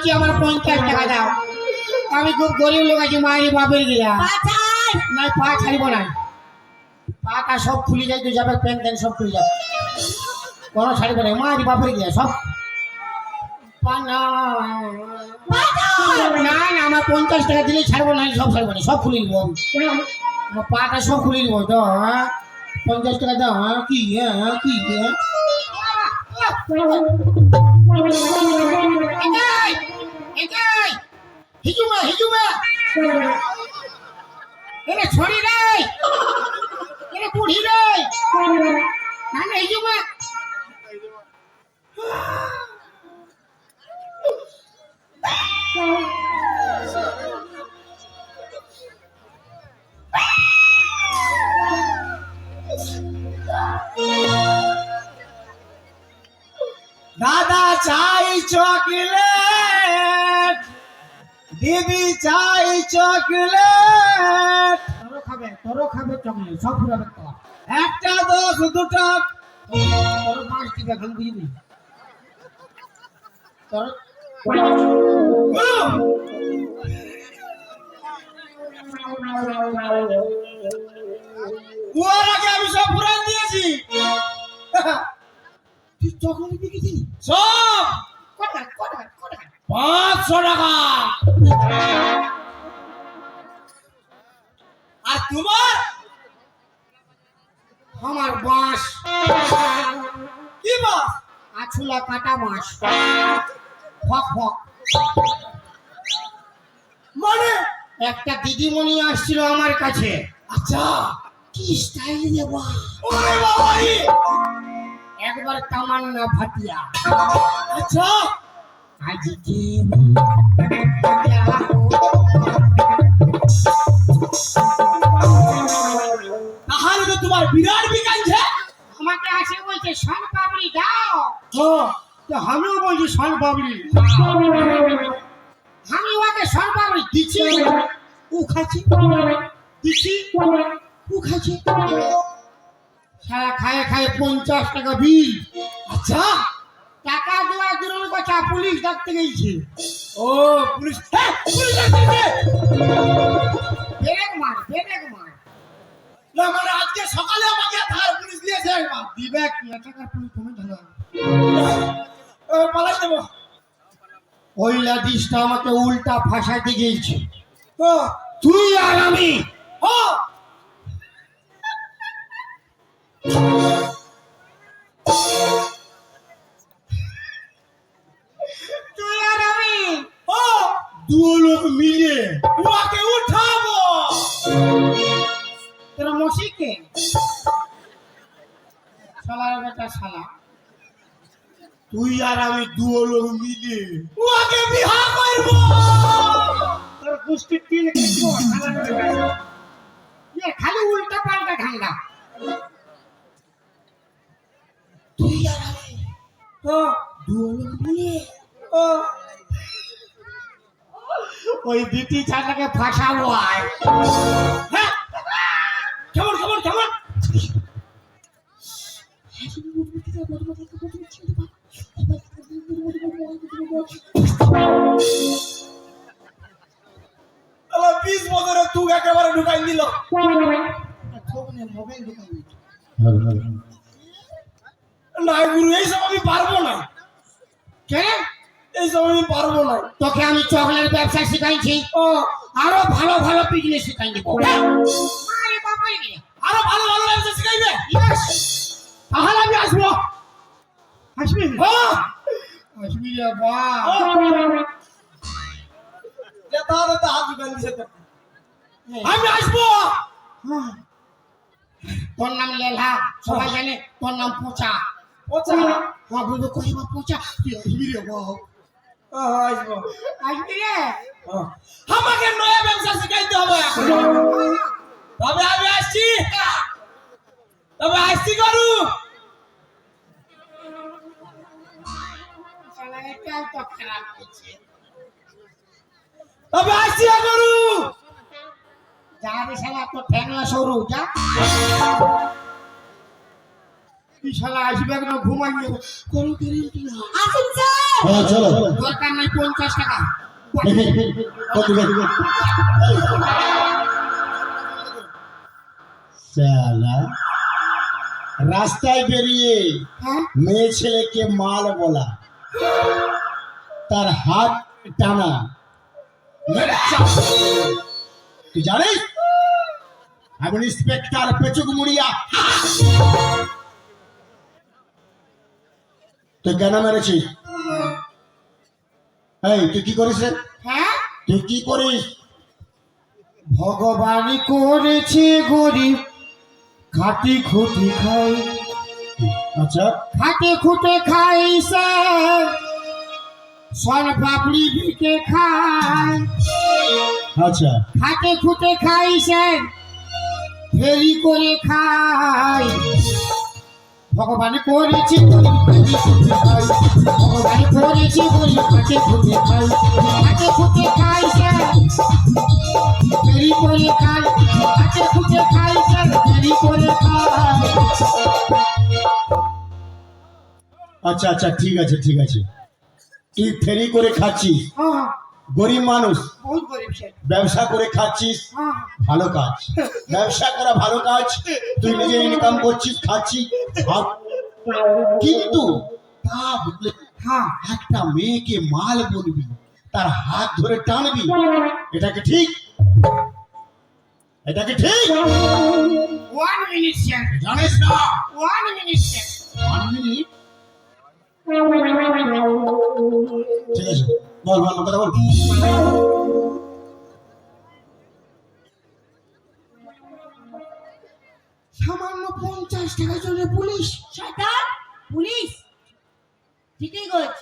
বলছি আমার পঞ্চাশ টাকা দাও। আমি খুব গরিব লোক আছি মায়ের বাপের গিয়া না পা ছাড়িব না। পাটা সব খুলে যায় তুই যাবে প্যান্ট ট্যান্ট সব খুলে যাবে। কোনো ছাড়িব না মায়ের বাপের গিয়া সব। না না না আমার পঞ্চাশ টাকা দিলেই ছাড়বো না সব ছাড়বো না সব খুলে নিবো। আমি। আমার পাটা সব খুলে নিবো তো হ্যাঁ? পঞ্চাশ টাকা দাও হ্যাঁ? কি হ্যাঁ? কি হ্যাঁ? এটাই হিজুমা হিজুমা এরে ছড়ি রে এরে বুড়ি রে না না হিজুমা দাদা চাই চকলেট দিদি চাই চকলেট। তোরও খাবে তোরও খাবে চকলেট সব ফুরাবে তো একটা দশ দুটা। তোরও পাঁচ টিকা খান বুঝবি তোর ওর আগে আমি সব পুরান দিয়েছি। তুই চকলেট বিকেছিস সব! কটা কটা কটা? পাঁচশো টাকা। তোমার? আমার বাঁশ। কি মাছ আছুলা কাটা মাছ ফক ফক। মানে? একটা দিদিমণি আসছিল আমার কাছে। আচ্ছা। কি স্টাইল দেব ওরে বাবা। একবার তামান্না ভাটিয়া। আচ্ছা। আজকে তোমার বিরাট বিকাইছে আমাকে আসে বলছে সন পাবড়ি দাও হ্যাঁ তো আমিও বলছি সন পাবড়ি আমি ওকে সন পাবড়ি দিচ্ছি। ও খাচ্ছি? দিচ্ছি? ও খাচ্ছি? সারা খায় খায় পঞ্চাশ টাকা বিল। আচ্ছা? টাকা দেওয়া দূরের কথা পুলিশ ডাকতে গেছে। ও পুলিশ হ্যাঁ, পুলিশ আসছে না মানে আজকে সকালে আমাকে ধার পুলিশ দিয়েছে একবার বিবেক টাকার পুলিশ তুমি ধরো পালাই দেবো। ওই লাদিসটা আমাকে উল্টা ফাঁসাইতে গিয়েছে। তুই আর আমি। ও! তুই আর আমি। ও! মিলে শালার বেটা শালা। তুই আর আমি মিলে। ওকে বিহা করব। তোর তিন খালি উল্টা পাল্টা ঠান্ডা তুই আর আমি দু মিলে। ও। ওই দিতি ছাটাকে ফাঁসাবো আয় বিশ বছরে তুই একেবারে ঢুকাই দিল। না গুরু এইসব আমি পারব না। কেন এইসব আমি পারব না। তোকে আমি চকলেট ব্যবসা শিখাইছি। ও। আরও ভালো ভালো বিজনেস শিখাই দিব আরে ভালো ভালো ব্যবসা শিখাইবে? তাহলে আমি আসব। আসবি হ্যাঁ। আসবি রে বা। যে তাহলে তো হাত দোকান দিছে তো। আমি আসব। তোর নাম লেলা সবাই জানে তোর নাম পোচা। ওচা হ্যাঁ বলব কহিবা পোচা তুই আসবি রে বা ও আসব। আসবি রে। আমাকে নয়া ব্যবসা শিখাইতে হবে। তবে আমি আসছি। তবে আসছি করু তো খারাপ হচ্ছে। তবে আসছি করু যা রে শালা তো ঠ্যাংলা সরু যা। কি শালা আসবে না ঘুমাই করু গেলি আসুন স্যার। চলো দরকার নাই পঞ্চাশ টাকা। কত দেবে? শালা রাস্তায় বেরিয়ে হ্যাঁ? মেয়ে ছেলেকে মাল বলা। তার হাত টানা। তুই জানিস? আমি ইন্সপেক্টর পেচুক মুড়িয়া। তুই কেন মেরেছিস? এই তুই কি করিস রে? হ্যাঁ? তুই কি করিস? ভগবান করেছে গরিব। খাটি খুটি খাই। আচ্ছা। খাটে খুটে খাই স্যার। সন পাপড়ি বিকে খাই আচ্ছা খাটে খুটে খাই ফেরি করে খাই ভগবান করেছে গরিব খাটে খুটে খাই ভগবান করেছে গরিব খাটে খুটে খাই খাটে খুটে খাই স্যার ফেরি করে খাই খাটে খুটে খাই স্যার ফেরি করে খাই আচ্ছা আচ্ছা ঠিক আছে ঠিক আছে। তুই ফেরি করে খাচ্ছিস। হ্যাঁ গরিব মানুষ। বহুত গরিব স্যার ব্যবসা করে খাচ্ছিস। হ্যাঁ ভালো কাজ। ব্যবসা করা ভালো কাজ। তুই নিজে ইনকাম করছিস খাচ্ছিস। কিন্তু তা বলে হ্যাঁ। একটা মেয়েকে মাল বলবি তার হাত ধরে টানবি। এটা কি ঠিক? এটা কি ঠিক? ওয়ান মিনিট জানিস না। One minute One minute? ঠিক আছে বল বল কথা বল। সামান্য পঞ্চাশ টাকা জন্য পুলিশ। শয়তান পুলিশ। ঠিকই করছে